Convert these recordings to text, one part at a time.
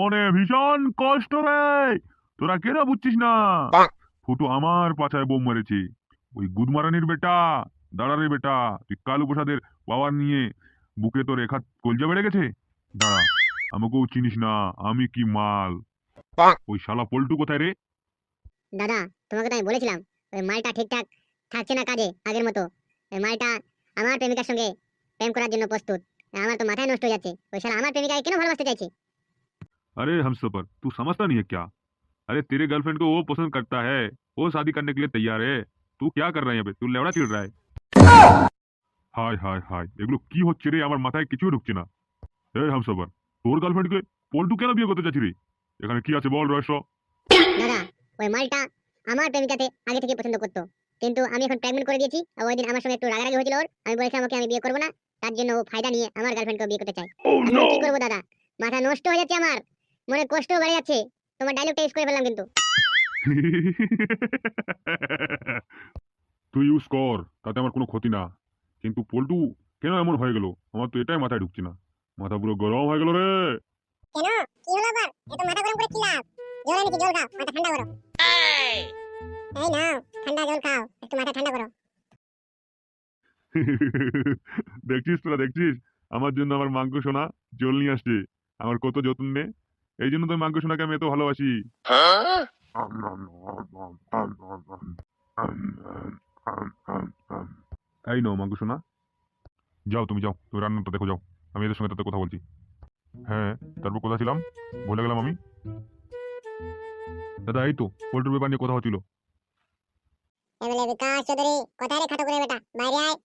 মনে ভীষণ কষ্ট রে তোরা কেন বুঝছিস না? ফুটু আমার পাছায় বোম মেরেছে। ওই গুদমারানির বেটা দাঁড়া রে বেটা তুই কালু প্রসাদের পাওয়ার নিয়ে বুকে তোর একাত কলজা বেড়ে গেছে? দাঁড়া আমাকেও চিনিস না আমি কি মাল? ওই শালা পল্টু কোথায় রে? দাদা তোমাকে তো আমি বলেছিলাম ওই মালটা ঠিকঠাক থাকছে না কাজে আগের মতো। ওই মালটা আমার প্রেমিকার সঙ্গে প্রেম করার জন্য প্রস্তুত। আমার তো মাথায় নষ্ট হয়ে যাচ্ছে। ওই শালা আমার প্রেমিকাকে কেন ভালোবাসতে চাইছে? अरे हम सफर तू समझता नहीं है क्या अरे तेरे गर्लफ्रेंड को वो पसंद करता है वो शादी करने के लिए तैयार है तू क्या कर रहा है यहाँ पे तू लेवड़ा चिड़ रहा है হাই হাই হাই এগুলো কি হচ্ছে রে আমার মাথায় কিছুই ঢুকছে না এই হামসাফার তোর গার্লফ্রেন্ডকে পল্টু কেন বিয়ে করতে চাচ্ছি রে এখানে কি আছে বল রহস্য দাদা ওই মালটা আমার প্রেমিকাতে আগে থেকে পছন্দ করতো কিন্তু আমি এখন প্রেগনেন্ট করে দিয়েছি আর ওই দিন আমার সঙ্গে একটু রাগারাগি হয়েছিল ওর আমি বলেছিলাম ওকে আমি বিয়ে করবো না তার জন্য ও ফায়দা নিয়ে আমার গার্লফ্রেন্ডকে বিয়ে করতে চাই এখন কি করবো দাদা মাথা নষ্ট হয়ে যাচ্ছে আমার মনে কষ্ট বেড়ে যাচ্ছে। তোমার ডায়লগটা ইউজ করে ফেললাম কিন্তু। তুই ইউজ কর তাতে আমার কোনো ক্ষতি না। কিন্তু পল্টু কেন এমন হয়ে গেল? আমার তো এটাই মাথায় ঢুকছে না। মাথা পুরো গরম হয়ে গেল রে। কেন? কি হলো আবার? এত মাথা গরম করে কি লাভ? জল এনেছি জল খাও মাথা ঠান্ডা করো। এই নাও ঠান্ডা জল খাও একটু মাথা ঠান্ডা করো। দেখছিস তোরা দেখছিস? আমার জন্য আমার মাংস সোনা জল নিয়ে আসছে। আমার কত যত্ন নে। এই জন্য তো মাংস সোনাকে আমি এত ভালোবাসি। এই নো মাংস সোনা যাও তুমি যাও। তুমি রান্নাটা দেখো যাও। আমি এদের সঙ্গে তাতে কথা বলছি। হ্যাঁ তারপর কোথায় ছিলাম? বলে গেলাম আমি। দাদা এই তো পোল্ট্রির ব্যাপার নিয়ে কথা হচ্ছিল। এমএলএ বিকাশ চৌধুরী কোথায় রে খাটো করে বেটা? বাইরে আয়।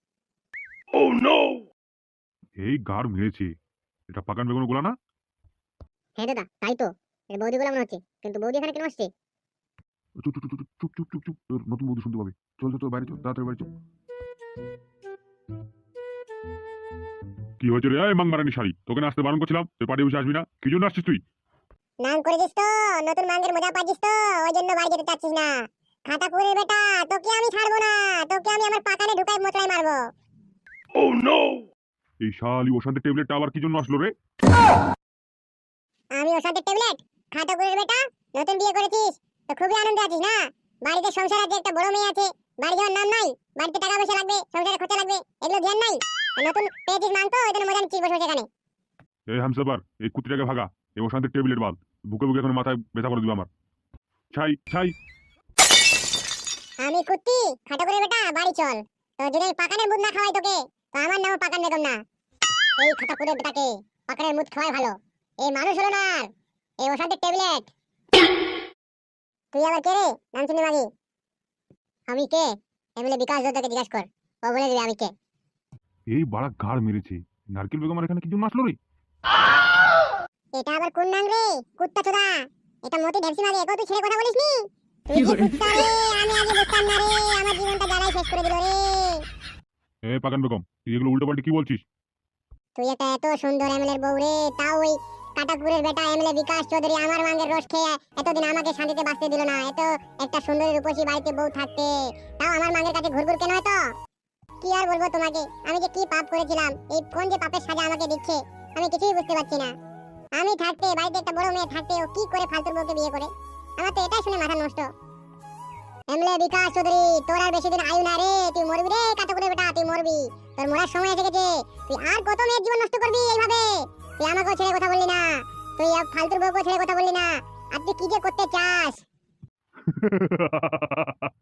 এই গাড় মেরেছে। এটা পাকান বেগুন গোলা না? হ্যাঁ দাদা তাই তো। এটা বৌদি গোলা মনে হচ্ছে। কিন্তু বৌদি এখানে কেন আসছে? চুপ চুপ চুপ চুপ চুপ চুপ চুপ। তোর নতুন বৌদি শুনতে পাবে। চল চল বাইরে চল তাড়াতাড়ি বাইরে চল। কি হয়েছে রে? এই মাংমারানি শাড়ি। তোকে না আসতে বারণ করছিলাম? তুই পার্টি বসে আসবি না? কি জন্য আসছিস তুই? নাম করে দিস তো? নতুন মাঙ্গের মজা পাচ্ছিস তো? ওই জন্য বাড়ি যেতে চাচ্ছিস না। খাতা করে বেটা তোকে আমি ছাড়বো না। তোকে আমি আমার পাকানে ঢুকাই মোচড়াই মারবো। এই শালি ওষান্তের টেবলেটটা আবার কি জন্য আসলো রে? আমি সাথে ট্যাবলেট খাতা করে বেটা নতুন বিয়ে করেছিস তো খুবই আনন্দে আছিস না? বাড়িতে সংসার আছে একটা বড় মেয়ে আছে বাড়ি যাওয়ার নাম নাই বাড়িতে টাকা পয়সা লাগবে সংসারে খরচা লাগবে এগুলো ধ্যান নাই নতুন পেয়েছিস মাং তো ওই জন্য মজা নিচ্ছিস বসে বসে এখানে। এই হামসাবার এই কুত্তিটাকে ভাগা এই ওষান্তের টেবলেট বাদ বুকে বুকে এখন মাথায় ব্যথা করে দিবে আমার। ছাই ছাই। আমি কুত্তি খাটো করে বেটা বাড়ি চল। তো যদি আমি পাকানের মুদ না খাওয়াই তোকে তো আমার নাম পাকান বেগম না। এই খাটা করে বেটাকে পাকানের মুদ খাওয়াই ভালো। এই মানুষ হলো না আর এই ট্যাবলেট তুই আবার কে রে? নাম শুনি মাগি। আমি কে? এমএলএ বিকাশ দত্তকে জিজ্ঞাসা কর। ও বলে দিবে আমি কে। এই বাড়া গাড় মেরেছে। নারকেল বেগম আর এখানে কি জন্য আসলো রে। এটা আবার কোন নাম রে? কুত্তা চোদা। এটা মতি ঢেপসি মারি একও তুই ছেড়ে কথা বলিস নি? তুই যে কুত্তা রে আমি আগে বুঝতাম না রে। আমার জীবনটা জ্বালাই শেষ করে দিল রে। এ পাকান বেগম তুই এগুলো উল্টো পাল্টে কি বলছিস? তুই একটা এত সুন্দর এমএলএর বউ রে। তাও ওই কাটাপুরের বেটা এমএলএ বিকাশ চৌধুরী আমার মাঙ্গের রস খেয়ে এতদিন আমাকে শান্তিতে বাঁচতে দিল না। এত একটা সুন্দর রূপসী বাড়িতে বউ থাকতে। তাও আমার মাঙ্গের কাছে ঘুরঘুর কেন হতো কি আর বলব তোমাকে? আমি যে কি পাপ করেছিলাম, এই কোন যে পাপের সাজা আমাকে দিচ্ছে, আমি কিছুই বুঝতে পারছি না। আমি থাকতে, বাড়িতে একটা বড় মেয়ে থাকতে ও কি করে ফালতুর বউকে বিয়ে করে? আমার তো এটাই শুনে মাথা নষ্ট। এমএলএ বিকাশ চৌধুরী, তোর আর বেশি দিন আয়ু না রে, তুই মরবি রে কাটাপুরের বেটা, তুই মরবি। তোর মরার সময় এসে গেছে। তুই আর কত মেয়ের জীবন নষ্ট করবি এইভাবে? তুই আমাকেও ছেড়ে কথা বললি না। তুই ফালতুর বউকেও ছেড়ে কথা বললি না। আর তুই কি যে করতে চাস?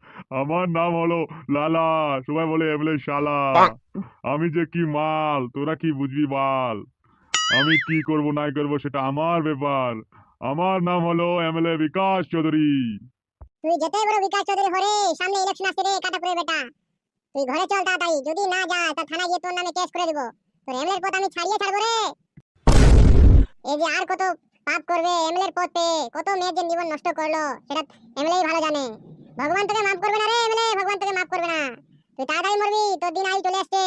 আমার নাম হলো লালা সবাই বলে এমলে শালা। আমি যে কি মাল তোরা কি বুঝবি বাল? আমি কি করব নাই করব সেটা আমার ব্যাপার। আমার নাম হলো এমএলএ বিকাশ চৌধুরী। তুই যেতে বড় বিকাশ চৌধুরী হরে সামনে ইলেকশন আসছে রে কাটাপুরে বেটা। তুই ঘরে চল তাড়াতাড়ি যদি না যায় তা থানায় গিয়ে তোর নামে কেস করে দেবো। তোর এমএলএর পদ আমি ছাড়িয়ে ছাড়বো রে। এই যে আর কত পাপ করবে এমএলএর পদ পেয়ে কত মেয়েদের জীবন নষ্ট করল সেটা এমএলএই ভালো জানে। ভগবান তোকে মাফ করবে না রে এমএলএ ভগবান তোকে মাফ করবে না। তুই তাড়াতাড়ি মরবি তোর দিন আই চলে আসছে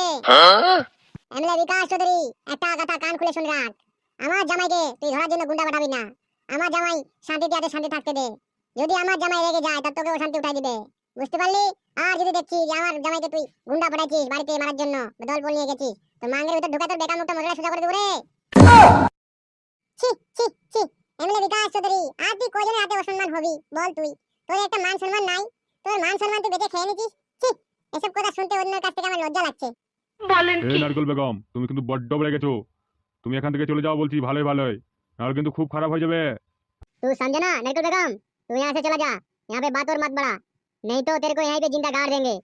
এমএলএ বিকাশ চৌধুরী একটা কথা কান খুলে শুনে রাখ। আমার জামাইকে তুই ধরার জন্য গুন্ডা পাঠাবি না। আমার জামাই শান্তিতে আছে শান্তি থাকতে দে। যদি আমার জামাই রেগে যায় তবে তোকে অশান্তি উঠাই দিবে। বুঝতে পারলি? আর যদি দেখছিস যে আমার জামাইকে তুই গুন্ডা পাঠাইছিস বাড়িতে মারার জন্য দল বল নিয়ে গেছিস তো মাঙ্গের ভিতর ঢুকে তোর বেকার মুখটা মরে সোজা করে দেবো রে ছি ছি ছি এমএলএ বিকাশ চৌধুরী আর তুই কয়জনের হাতে অসম্মান হবি বল তুই তোর একটা মান সম্মান নাই তোর মান সম্মান তুই বেঁচে খেয়ে নিছিস ছি এসব কথা শুনতে অন্যের কাছ থেকে আমার লজ্জা লাগছে বলেন এই কি নারকেল বেগম তুমি কিন্তু বড্ড বেড়ে গেছো তুমি এখান থেকে চলে যাও বলছি ভালোই ভালোই নাহলে কিন্তু খুব খারাপ হয়ে যাবে तू समझे ना नरकल बेगम तू यहाँ से चला जा यहाँ पे बात और मत बढ़ा नहीं तो तेरे को यहीं पे जिंदा गाड़ देंगे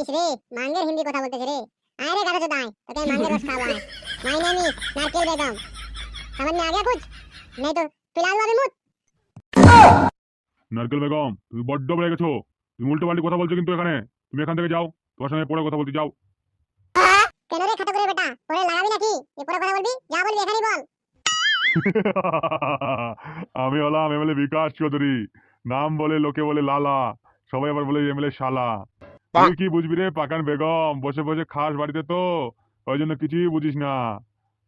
इस रे मांगेर हिंदी কথা বলতেছে রে আয় রে গাধা চোদাই তোকে मांगेर রস খাওয়া माय नेम इज नरकल बेगम समझ में आ गया कुछ नहीं तो फिलहाल अभी मुत নারকেল বেগম তুমি বড্ড বেড়ে গেছো। তুমি উল্টো পাল্টি কথা বলছো কিন্তু এখানে। তুমি এখান থেকে যাও তোমার সঙ্গে পরে কথা বলতে যাও। কেন রে খাতা করে বেটা? পরে লাগাবি নাকি? এ পরে কথা বলবি? যা বলবি এখানেই বল। আমি হলাম এমএলএ বিকাশ চৌধুরী। নাম বলে লোকে বলে লালা। সবাই আবার বলে এমএলএ শালা। তুই কি বুঝবি রে পাকান বেগম? বসে বসে খাস বাড়িতে তো। ওই জন্য কিছুই বুঝিস না।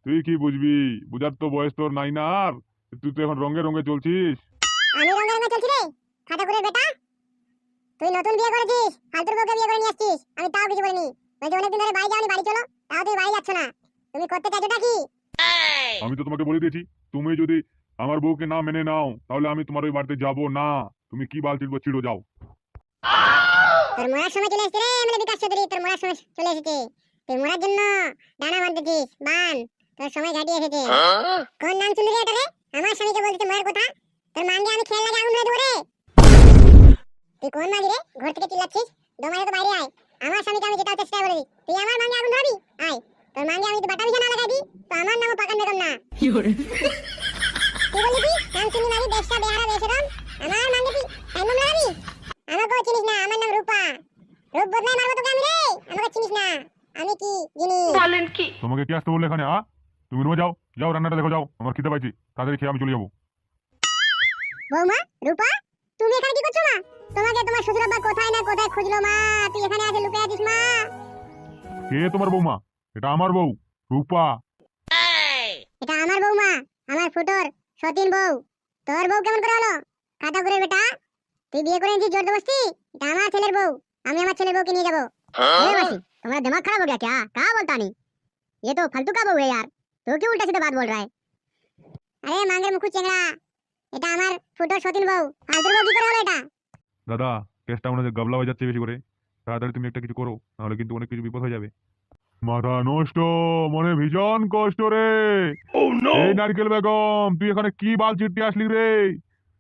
তুই কি বুঝবি? বুঝার তো বয়স তোর নাই না আর। তুই তো এখন রঙে রঙে চলছিস আমি রঙের রঙে চলছি রে খাতা করে বেটা? তুই নতুন বিয়ে করেছিস ফালতুর বউকে বিয়ে করে নিয়ে আসছিস আমি তাও কিছু বলিনি বলছি অনেকদিন ধরে বাড়ি যাওনি বাড়ি চলো তাও তুই বাড়ি যাচ্ছ না। তুমি করতে চাইছোটা কি? আমি তো তোমাকে বলে দিয়েছি তুমি যদি আমার বউকে না মেনে নাও তাহলে আমি তোমার ওই বাড়িতে যাব না। তুমি কি বাল চিড়বো চিড়ো যাও। তোর মরার সময় চলে এসেছে রে মানে বিকাশ চৌধুরী তোর মরার সময় চলে এসেছে। তুই মরার জন্য ডানা বাঁধতেছিস বান তোর সময় ঘাটিয়ে এসেছে। কোন নাম শুনলি রে এটা রে? আমার স্বামীকে বলতে মরার কথা। তোর মাঙ্গে আমি খেয়াল লাগে আগুন ধরে দেবো রে। তুই কোন মাগি রে? ঘর থেকে চিল্লাচ্ছিস? দমারে তো বাইরে আয়। আমার স্বামীকে আমি যেটা চেষ্টা করে দিই তুই আমার মাঙ্গে আগুন ধরবি? আয়। তোর মাঙ্গে আমি যদি বাটা বিছানা লাগাই দিই তো আমার নামও পাকান বেগম না। কি বললি তুই নাম শুনি মারি দেশটা বেহারা বেশরম আমার মাঙ্গে তুই তাই নাম লাগাবি আমাকেও চিনিস না আমার নাম রূপা। রূপ বদলাই মারবো তোকে আমি রে? আমাকে চিনিস না। আমি কি জিনিস? বলেন কি? তোমাকে কি আসতে বললে এখানে আ? তুমি রুমে যাও যাও রান্নাটা দেখো যাও। আমার খিদে পাইছি। তাড়াতাড়ি খেয়ে আমি চলে যাব। বৌমা রূপা? তুমি এখানে কি করছো মা তোমাকে তোমার শ্বশুর আব্বা কোথায় না কোথায় খুঁজলো মা তুই এখানে আছে লুকিয়ে আছিস মা কে তোমার বৌমা এটা আমার বউ রূপা এটা আমার বৌমা আমার ফুটোর সতীন বউ তোর বউ কেমন করে হলো কাটা করে বেটা তুই বিয়ে করে এনেছিস জোর জবরদস্তি এটা আমার ছেলের বউ আমি আমার ছেলের বউকে নিয়ে যাবো अरे मासी तुम्हारा दिमाग खराब हो गया क्या कहा बोलता नहीं ये तो फालतू का बहू है यार तो क्यों उल्टा सीधा बात बोल रहा है अरे मांगेर मुखु চেংড়া এটা আমার ফুটোর সতীন বউ। ফালতুর বউ কি করে হলো এটা? দাদা কেসটা মনে হচ্ছে গাবলা হয়ে যাচ্ছে বেশি করে। তাড়াতাড়ি তুমি একটা কিছু করো নাহলে কিন্তু অনেক কিছু বিপদ হয়ে যাবে। মাথা নষ্ট মনে ভীষণ কষ্ট রে। এই নারকেল বেগম তুই এখানে কি বাল চিটতে আসলি রে?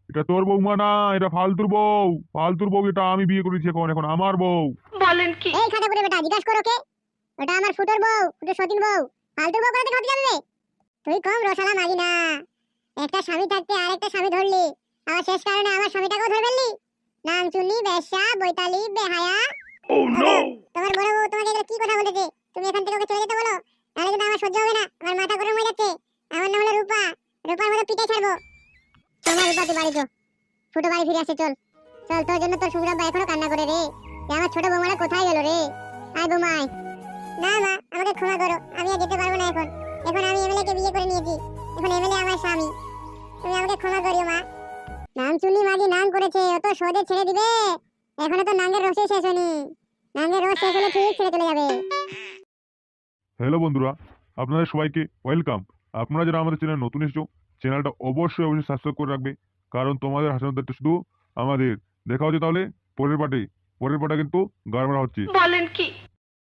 এটা তোর বৌমা না এটা ফালতুর বউ। ফালতুর বউ এটা আমি বিয়ে করেছি এখন এখন আমার বউ। বলেন কি? এই খাতা করে বেটা জিজ্ঞাসা করো কে? ওটা আমার ফুটোর বউ ফুটোর সতীন বউ। ফালতুর বউ করে দেখতে যাবে তুই কম রসালা মাগি না একটা স্বামী থাকতে আরেকটা স্বামী ধরলি। আবার শেষ কারণে আমার স্বামীটাকেও ধরে ফেললি? নাম চুন্নি বেশ্যা বৈতালি বেহায়া। ও নো তোমার বড় বউ তোমাকে এগুলো কি কথা বলেছে? তুমি এখান থেকে ওকে চলে যেতে বলো। তাহলে কিন্তু আমার সহ্য হবে না। আমার মাথা গরম হয়ে যাচ্ছে। আমার নাম হলো রূপা। রূপার মতো পিঠে ছাড়বো। তোমার রূপা তুই বাড়ি চো ফুটো বাড়ি ফিরে আসছে চল। চল তোর জন্য তোর শ্বশুর আব্বা এখনও কান্না করে রে। যে আমার ছোট বৌমাটা কোথায় গেল রে? আয় বৌমা আয়। না মা আমাকে ক্ষমা করো। আমি আর যেতে পারব না এখন। এখন আমি এমএলএ কে বিয়ে করে নিয়েছি। এখন এমএলএ আমার স্বামী। তুমি আমাকে ক্ষমা করিও মা। নাম চুনি মাগি নাম করেছে অত সহজে ছেড়ে দিবে। এখনও তো নাঙ্গের রসে শেষ হয়নি। নাঙ্গের রস শেষ হলে ঠিক ছেড়ে চলে যাবে। হ্যালো বন্ধুরা আপনাদের সবাইকে ওয়েলকাম। আপনারা যারা আমাদের চ্যানেল নতুন এসেছ চ্যানেলটা অবশ্যই অবশ্যই সাবস্ক্রাইব করে রাখবে। কারণ তোমাদের হাসানোর শুধু আমাদের। দেখা হচ্ছে তাহলে পরের পাটে পরের পাটা কিন্তু গাড়মারা হচ্ছে। বলেন কি?